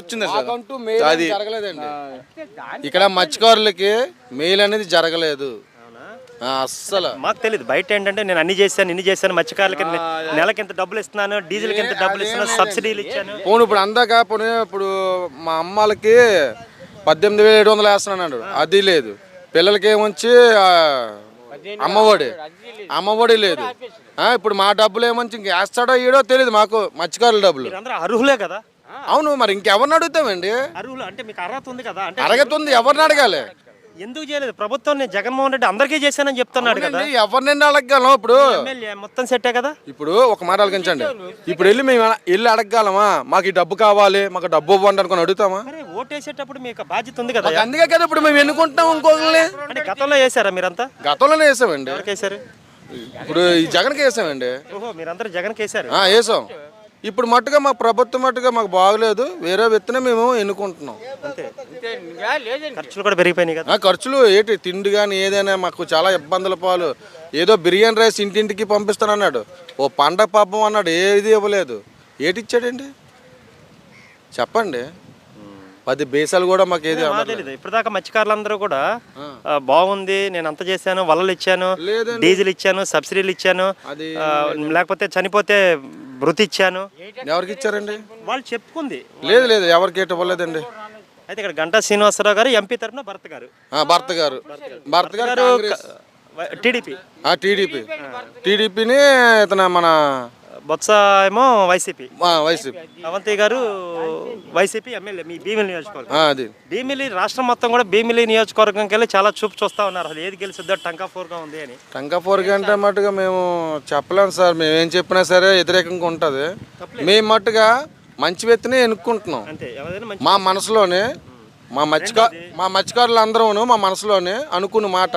వచ్చింది మెయిల్ అది జరగలేదండి. ఇక్కడ మత్స్యకారులకి మెయిల్ అనేది జరగలేదు. అస్సలు. మాకు తెలియదు బయట ఏంటంటే నేను అన్ని చేశాను ఇన్ని చేశాను మత్స్యకారులకి నెలకి ఇంత డబ్బులు ఇస్తున్నాను డీజిల్కి ఇంత డబ్బులు ఇస్తున్నాను సబ్సిడీలు ఇచ్చాను. పోను ఇప్పుడు అందాక పోనీ ఇప్పుడు మా అమ్మాలకి పద్దెనిమిది వేల ఏడు వందలు వేస్తున్నాడు అది లేదు. పిల్లలకి ఏమొచ్చి అమ్మఒడి అమ్మఒడి లేదు. ఆ, ఇప్పుడు మా డబ్బులు ఏమొచ్చి ఇంక వేస్తాడో ఈడో తెలియదు మాకు మత్స్యకారుల డబ్బులు. మీరందరూ అర్హులే కదా. అవును మరి ఇంకెవరిని అడుగుతామండి? అర్హులు అంటే మీకు అర్హత ఉంది కదా. అంటే అరగతుంది ఎవరిని అడగాలి? ఎందుకు చేయలేదు? ప్రభుత్వం నేను జగన్మోహన్ రెడ్డి అందరికీ చేశానని చెప్తున్నాడు కదా. ఎవరిని అడగగలం ఇప్పుడు? ఎమ్మెల్యే మొత్తం సెట్టే కదా? ఇప్పుడు ఒక మాట ఆలోచించండి. ఇప్పుడు వెళ్ళి మేము వెళ్ళి అడగగలమా? మాకు ఈ డబ్బు కావాలి మాకు డబ్బు ఇవ్వండి అనుకుని అడుగుతామా? ఓటేసేటప్పుడు మీకు బాధ్యత ఉంది కదా అందుకే కదా ఇప్పుడు మేము ఎన్నుకుంటాం ఇంకొకరిని? అంటే గతంలో వేసారా మీరంతా? గతంలోనే వేసామండి. ఎవరికి వేసారు ఇప్పుడు ఈ జగన్కి వేసామండి. ఓహో మీరందరూ జగన్కి వేసారు వేసాం. ఇప్పుడు మట్టుగా మా ప్రభుత్వం మట్టుగా మాకు బాగలేదు. వేరే వ్యక్తినే మేము ఎన్నుకుంటున్నాం. అంతే. ఖర్చులు కూడా పెరిగిపోయినాయి కదా. ఖర్చులు ఏంటి? తిండి కానీ ఏదైనా మాకు చాలా ఇబ్బందుల పాలు. ఏదో బిర్యానీ రైస్ ఇంటింటికి పంపిస్తానన్నాడు. ఓ పండగ పాపం అన్నాడు ఏది ఇవ్వలేదు. ఏటి ఇచ్చాడండి? చెప్పండి. పది బేసాలు కూడా మాకు ఏది ఇప్పటిదాకా మత్స్యకారులందరూ కూడా బాగుంది నేను అంత చేశాను వలలు ఇచ్చాను. డీజిల్ ఇచ్చాను సబ్సిడీలు ఇచ్చాను లేకపోతే చనిపోతే మృతి ఇచ్చాను ఎవరికి ఇచ్చారండి? వాళ్ళు చెప్పుకుంది. లేదు లేదు ఎవరికి ఇవ్వలేదండి అయితే ఇక్కడ గంటా శ్రీనివాసరావు గారు ఎంపీ తరఫున భరత్ గారు. భర్త గారు. భర్త గారు. టీడీపీ. టీడీపీ. టీడీపీని ఇతను మన బొత్స ఏమో వైసీపీ. వైసీపీ. అవంతి గారు వైసీపీ ఎమ్మెల్యే మీ భీమిలి నియోజకవర్గం. అది. భీమిలి రాష్ట్రం మొత్తం కూడా భీమిలి నియోజకవర్గంకి వెళ్ళి చాలా చూపు చూస్తా ఉన్నారు. అసలు ఏది గెలిచిద్దో టంకా ఫోర్గా ఉంది అని. టంకాపూర్ గంట మట్టుగా మేము చెప్పలేము సార్. మేము ఏం చెప్పినా సరే వ్యతిరేకంగా ఉంటుంది. మేము మట్టుగా మంచి వ్యక్తిని ఎన్నుకుంటున్నాం. మా మనసులోనే మా మత్స్యకా మా మత్స్యకారులు అందరూను మా మనసులోనే అనుకున్న మాట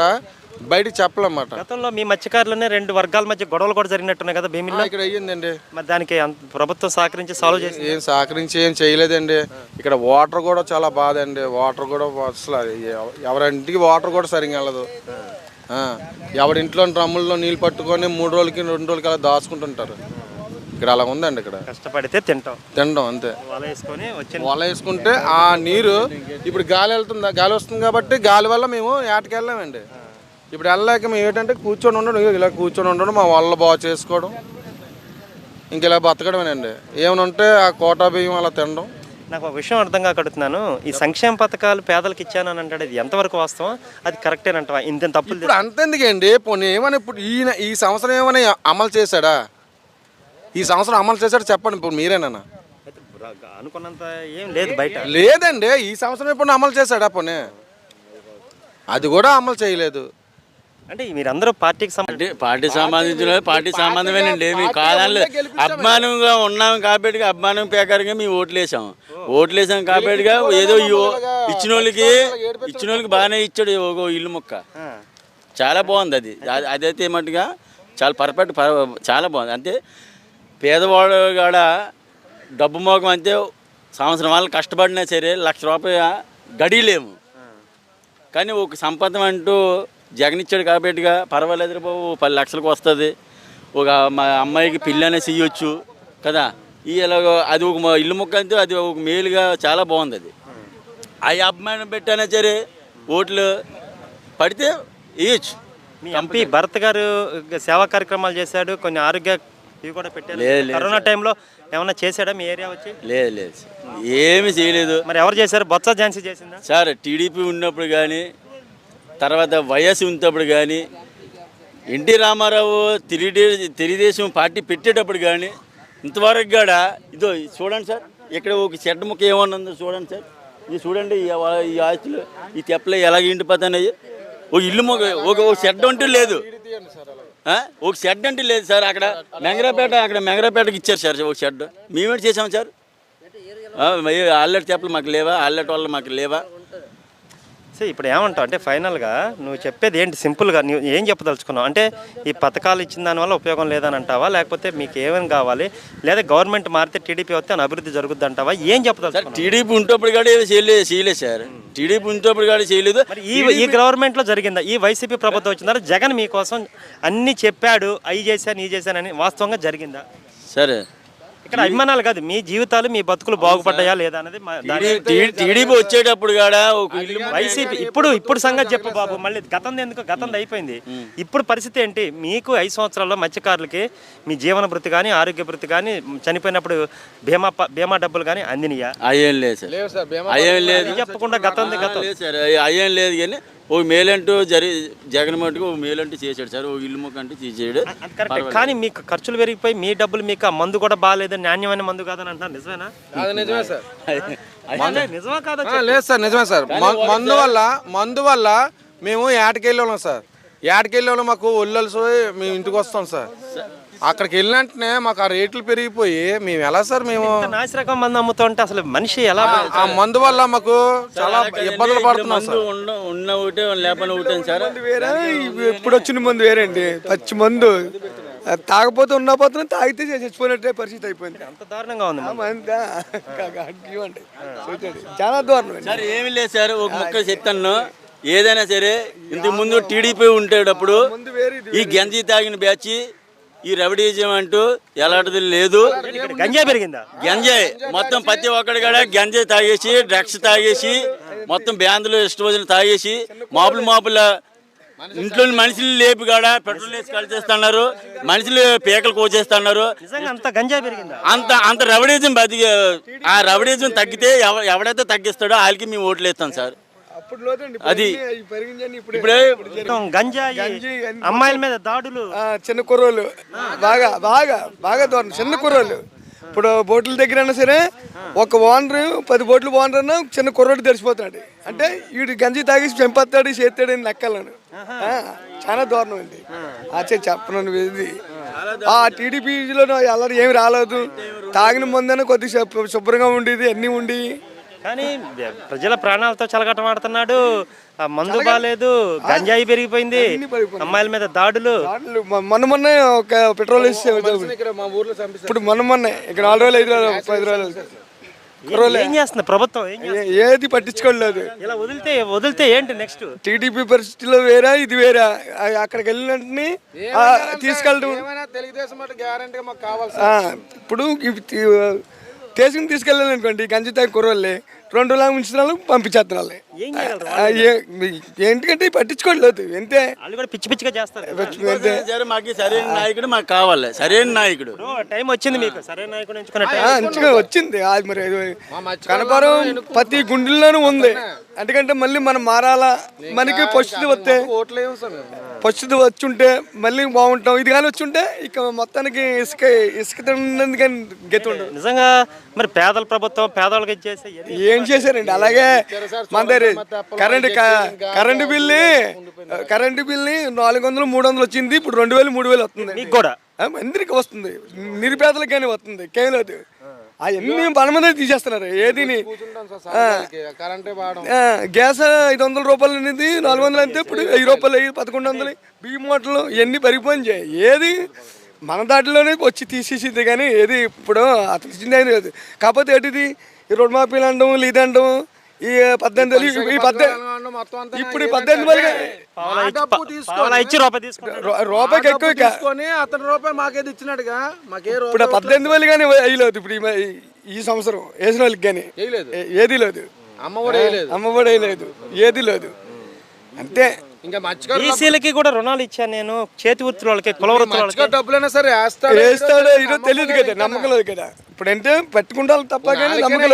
బయటికి చెప్పలేమాట. గతంలో మీ మత్స్యకారులనే రెండు వర్గాల మధ్య గొడవలు కూడా జరిగినట్టున్నాయి కదా భీమిలిలో? ఇక్కడ అయ్యిందండి. మరి దానికి అంత- ప్రభుత్వం సహకరించి సాల్వ్ చేసి ఏం సహకరించి ఏం చేయలేదండి. ఇక్కడ వాటర్ కూడా చాలా బాధ అండి వాటర్ కూడా అసలు ఎవ- ఎవరింటికి వాటర్ కూడా సరిగా వెళ్ళదు. ఆ, ఎవరింట్లో డ్రమ్ముల్లో నీళ్ళు పట్టుకొని మూడు రోజులకి రెండు రోజులకి అలా దాచుకుంటుంటారు. ఇక్కడ అలా ఉందండి ఇక్కడ. కష్టపడితే తింటాం. తినడం అంతే. వల వేసుకొని వల వేసుకుంటే ఆ నీరు ఇప్పుడు గాలి వెళ్తుందా? గాలి వస్తుంది కాబట్టి గాలి వల్ల మేము ఏటకి వెళ్ళామండి. ఇప్పుడు వెళ్ళలేక మేము ఏంటంటే కూర్చొని ఉండడం ఇలా కూర్చొని ఉండడం మా వల్ల బాగు చేసుకోవడం. ఇంక ఇలా బతకడమేనండి ఏమైనా ఉంటే ఆ కోటా బియ్యం అలా తినడం. నాకు ఒక విషయం అర్థం కాకడుతున్నాను ఈ సంక్షేమ పథకాలు పేదలకు ఇచ్చాను అని అంటాడు. ఇది ఎంతవరకు వాస్తవం? అది కరెక్టేనంటవా ఇంత తప్పులు ఇప్పుడు అంతెందుకండి? పోనీ ఏమైనా ఇప్పుడు ఈయన ఈ సంవత్సరం ఏమైనా అమలు చేశాడా? ఈ సంవత్సరం అమలు చేశాడు చెప్పండి ఇప్పుడు మీరేనా అనుకున్నంత ఏం లేదు బయట. లేదండి ఈ సంవత్సరం ఇప్పుడు అమలు చేశాడా పోనీ? అది కూడా అమలు చేయలేదు. అంటే మీరందరూ పార్టీకి సంబంధించి అంటే పార్టీ సంబంధించిన పార్టీ సంబంధమేనండి మేము అభిమానంగా ఉన్నాం కాబట్టి అభిమానం ప్రకారంగా మేము ఓట్లు వేసాం. ఓట్లు వేసాం కాబట్టి ఏదో ఇచ్చిన వాళ్ళకి ఇచ్చిన వాళ్ళకి బాగానే ఇచ్చాడు ఒక ఇల్లు ముక్క. చాలా బాగుంది అది. అది- అదైతే మట్టుగా చాలా పర్ఫెక్ట్ పర్- చాలా బాగుంది. అంటే పేదవాడు కాడ డబ్బు మోకం అంతే సంవత్సరం వాళ్ళు కష్టపడినా సరే లక్ష రూపాయలు గడియలేము. కానీ ఒక సంపద అంటూ జగన్ ఇచ్చాడు కాబట్టిగా పర్వాలేదు బాబు పది లక్షలకు వస్తుంది. ఒక మా అమ్మాయికి పిల్లి అనేసి ఇవ్వచ్చు కదా. ఈ ఇలాగ అది ఒక ఇల్లు ముక్క అంతే అది ఒక మేలుగా చాలా బాగుంది అది. ఆ అభిమానం పెట్టానా సరే ఓట్లు పడితే వేయచ్చు. మీ ఎంపీ భరత్ గారు సేవా కార్యక్రమాలు చేశాడు కొన్ని ఆరోగ్య ఇవి కూడా పెట్టారు. కరోనా టైంలో ఏమన్నా చేశాడా మీ ఏరియా వచ్చి? లేదు లేదు ఏమి చేయలేదు. మరి ఎవరు చేశారు? బొత్స ఝాన్సీ చేసిందా? సార్ టీడీపీ ఉన్నప్పుడు కానీ తర్వాత వైఎస్ ఉన్నప్పుడు కానీ ఎన్టీ రామారావు తెలుగుదే తెలుగుదేశం పార్టీ పెట్టేటప్పుడు కానీ ఇంతవరకు కూడా ఇదో ఇది చూడండి సార్ ఇక్కడ ఒక చెడ్డ ముక్క ఏమన్నా ఉందో చూడండి సార్. ఇది చూడండి ఈ ఆస్తులు ఈ తెప్పలు ఎలాగ ఇండిపోతున్నాయి ఓ ఇల్లు మొక్క ఒక ఒక షెడ్ అంటూ లేదు. ఒక షెడ్ అంటే లేదు సార్ అక్కడ. మెంగరాపేట అక్కడ మెంగరాపేటకి ఇచ్చారు సార్ ఒక షెడ్. మేమేంటి చేసాం సార్? అల్లటి తెప్పలు మాకు లేవా? అల్లటి వాళ్ళు మాకు లేవా? సో ఇప్పుడు ఏమంటావు? అంటే ఫైనల్గా నువ్వు చెప్పేది ఏంటి? సింపుల్గా నువ్వు ఏం చెప్పదలుచుకున్నావు? అంటే ఈ పథకాలు ఇచ్చిన దానివల్ల ఉపయోగం లేదని అంటావా లేకపోతే మీకు ఏమేమి కావాలి? లేదా గవర్నమెంట్ మారితే టీడీపీ వస్తే అని అభివృద్ధి జరుగుద్ది అంటావా ఏం సార్ చెప్పదలుచుకున్నావు టీడీపీ ఉంటప్పుడు కూడా ఏమీ చేయలేదు చేయలేదు సార్. టీడీపీ ఉంటప్పుడు కూడా చేయలేదు. ఈ ఈ గవర్నమెంట్లో జరిగిందా? ఈ వైసీపీ ప్రభుత్వం వచ్చిన తర్వాత జగన్ మీకోసం అన్ని చెప్పాడు అవి చేశాను ఈ చేశానని వాస్తవంగా జరిగిందా? సరే ఇక్కడ అభిమానాలు కాదు మీ జీవితాలు మీ బతుకులు బాగుపడ్డాయా లేదా అనేది టీడీపీ వచ్చేటప్పుడు కాడ ఒక ఇల్లు వైసీపీ ఇప్పుడు ఇప్పుడు సంగతి చెప్పు బాబు మళ్ళీ గతం ఎందుకు? గతం అయిపోయింది. ఇప్పుడు పరిస్థితి ఏంటి? మీకు ఐదు సంవత్సరాల్లో మత్స్యకారులకి మీ జీవన భృతి కానీ ఆరోగ్య భృతి కానీ చనిపోయినప్పుడు బీమా బీమా డబ్బులు కానీ అందినయా? అయ్యేం లేదు సార్. అయ్యేం లేదు. చెప్పకుండా గతం గతం. లేదు సార్ అయ్య- అయ్యేం లేదు కానీ ఓ మేలంటూ జరి జగన్ మట్టుకు ఓ మేలంటూ చేశాడు సార్. ఓ ఇల్లు ముక్క అంటూ చేసాడు కానీ మీకు ఖర్చులు పెరిగిపోయి మీ డబ్బులు మీకు ఆ మందు కూడా బాగాలేదు నాణ్యమైన మందు కాదని అంటున్నారు. నిజమేనా? నిజమే సార్. నిజమా కాదా లేదు సార్ నిజమే సార్. మందు వల్ల మందు వల్ల మేము ఏటకెళ్ళి వాళ్ళం సార్. ఏటకెళ్ళి వాళ్ళం మాకు ఒళ్ళల్సి మేము ఇంటికి వస్తాం సార్ అక్కడికి వెళ్ళినట్టునే మాకు ఆ రేట్లు పెరిగిపోయి మేము ఎలా సార్ మేము నాసిరకం మందు అమ్ముతుంటే అసలు మనిషి ఎలా ఆ మందు వల్ల మాకు చాలా ఇబ్బందులు పడుతున్నాం సార్. ఉన్న ఉన్న ఒకటే లేపన ఒకటే సార్. వేరే ఇప్పుడు వచ్చిన మందు వేరే అండి పచ్చి మందు. అది తాగపోతే ఉన్న పోతే తాగితే చచ్చిపోయినట్టే పరిస్థితి అయిపోయింది. అంత దారుణంగా ఉంది. చాలా దూరం అండి. సార్ ఏమి లేదు సార్ ఒక ముక్క చెప్తాను. ఏదైనా సరే ఇంతకు ముందు టీడీపీ ఉండేటప్పుడు ఈ గంజి తాగిన బ్యాచ్ ఈ రవిడీజం అంటూ ఎలాంటిది లేదు. గంజాయి పెరిగిందా? గంజాయి మొత్తం ప్రతి ఒక్కడి కూడా గంజాయి తాగేసి డ్రగ్స్ తాగేసి మొత్తం బ్యాందులు ఇష్టం వచ్చిన తాగేసి మాపులు మాపుల ఇంట్లో మనుషులు లేపి కాడ పెట్రోల్ వేసి కలిచేస్తున్నారు మనుషులు పీకలు కోచేస్తున్నారు అంత గంజాయి పెరిగిందా? అంత అంత రవిడీజం బతికి ఆ రవిడీజం తగ్గితే ఎవ- ఎవడైతే తగ్గిస్తాడో వాళ్ళకి మేము ఓట్లు వేస్తాం సార్. అప్పుడు లోతండి అది పెరిగించండి ఇప్పుడు ఇప్పుడే మొత్తం గంజాయి అమ్మాయిల మీద దాడులు. చిన్న కుర్రోళ్ళు. బాగా బాగా బాగా దూరం చిన్న కుర్రోళ్ళు. ఇప్పుడు బోట్ల దగ్గర అయినా సరే ఒక ఓనర్ పది బోట్లు ఓనర్ అన్నా చిన్న కుర్రోడు తెరిచిపోతాడు అంటే వీడు గంజి తాగేసి చంపేస్తాడు చేస్తాడు అని లెక్కలను. చాలా దూరం అండి అచ్చే చెప్పను ఇది. ఆ టీడీపీలో అల్లరి ఏమి రాలేదు. తాగిన ముందన కొద్దిగా శుభ్ర- శుభ్రంగా ఉండేది అన్నీ ఉండి కానీ ప్రజల ప్రాణాలతో చెలగటం ఆడుతున్నాడు ఆ మందు బాగాలేదు. గంజాయి పెరిగిపోయింది. అమ్మాయిల మీద దాడులు. వాళ్ళు మొ- మొన్న మొన్న ఒక పెట్రోల్ ఇక్కడ ఇప్పుడు మొన్న మొన్న ఇక నాలుగు రోజులు ఐదు రోజులు పది రోజులు. ఏం చేస్తుంది ప్రభుత్వం ఏది పట్టించుకోలేదు. ఇలా వదిలితే వదిలితే ఏంటి నెక్స్ట్ టీడీపీ పరిస్థితిలో వేరే ఇది వేరే? అక్కడికి వెళ్ళిన తీసుకెళ్ళడం ఏమైనా తెలుగుదేశం అంటే గ్యారంటీగా మాకు కావాలి ఆ, ఇప్పుడు తీసుకుని తీసుకెళ్ళాలనుకోండి స్టేషన్కి తీసుకెళ్ళాలి అనుకోండి గంజి తాగి కుర్రోళ్ళే. రెండు రోజులు ఉంచుతున్నారు పంపించేస్తున్నారు ఏం చేయగలరు? ఆ, ఏ- ఏంటికంటే ఇవి పట్టించుకోవట్లేదు ఎంతే? వాళ్ళు కూడా పిచ్చి పిచ్చిగా చేస్తారు మాకు సరైన నాయకుడు మాకు కావాలి. సరైన నాయకుడు. టైం వచ్చింది మీకు. సరైన నాయకుడు అంచుగా వచ్చింది. అది మరి కనపరం ప్రతి గుండెల్లోనూ ఉంది. ఎందుకంటే మళ్ళీ మనం మారాలా? మనకి పశువులు వస్తే వచ్చి ఉంటే మళ్ళీ బాగుంటాం. ఇది కానీ వచ్చి ఉంటే ఇక మొత్తానికి ఇసుక ఇసుక కానీ ఉండదు నిజంగా మరి పేదల ప్రభుత్వం పేదవాళ్ళకి ఇచ్చేసి ఇవన్నీ ఏం చేశారండి? అలాగే మన దగ్గర current current bill current bill నాలుగు వందలు మూడు వందలు వచ్చింది. ఇప్పుడు రెండు వేలు మూడు వేలు వస్తుంది. మీకు కూడా? అందరికి వస్తుంది. నిరుపేదలకు కానీ వస్తుంది. కేవలం అవన్నీ మన మీద తీసేస్తున్నారు? ఏదిని? కరెంటే వాడడం ఆ, గ్యాస్ ఐదు వందల రూపాయలు అనేది నాలుగు వందలు అంతే. ఇప్పుడు వెయ్యి రూపాయలు అయ్యి పదకొండు వందలు. బియ్యం మూటలు ఇవన్నీ పరిపోయినాయి ఏది మన దాంట్లోనే వచ్చి తీసేసింది కానీ ఏది ఇప్పుడు అతను లేదు. కాకపోతే ఏంటిది? ఈ రుణమాఫీలు అనడం లేదండం ఈ పద్దెనిమిది ఈ పద్దెనిమిది మొత్తం అంతా ఇప్పుడు పద్దెనిమిది రూ- రూపాయికి ఎక్కువ అతని రూపాయి మాకేది ఇచ్చినట్టుగా మాకే ఇప్పుడు పద్దెనిమిది వేలు కానీ వేయలేదు. ఇప్పుడు ఈ సంవత్సరం వేసిన వాళ్ళకి కానీ. ఏది లేదు. అమ్మ కూడా వేయలేదు. అమ్మఒడి వేయలేదు. ఏది లేదు. అంతే. ఇంకా బీసీలకి కూడా రుణాలు ఇచ్చాను నేను. చేతి వృత్తుల వాళ్ళకి కుల వృత్తుల డబ్బులైనా సరే వేస్తాడు తెలియదు కదా నమ్మకం లేదు కదా. ఇప్పుడు అంటే పెట్టుకుంటారు తప్ప కానీ నమ్మకం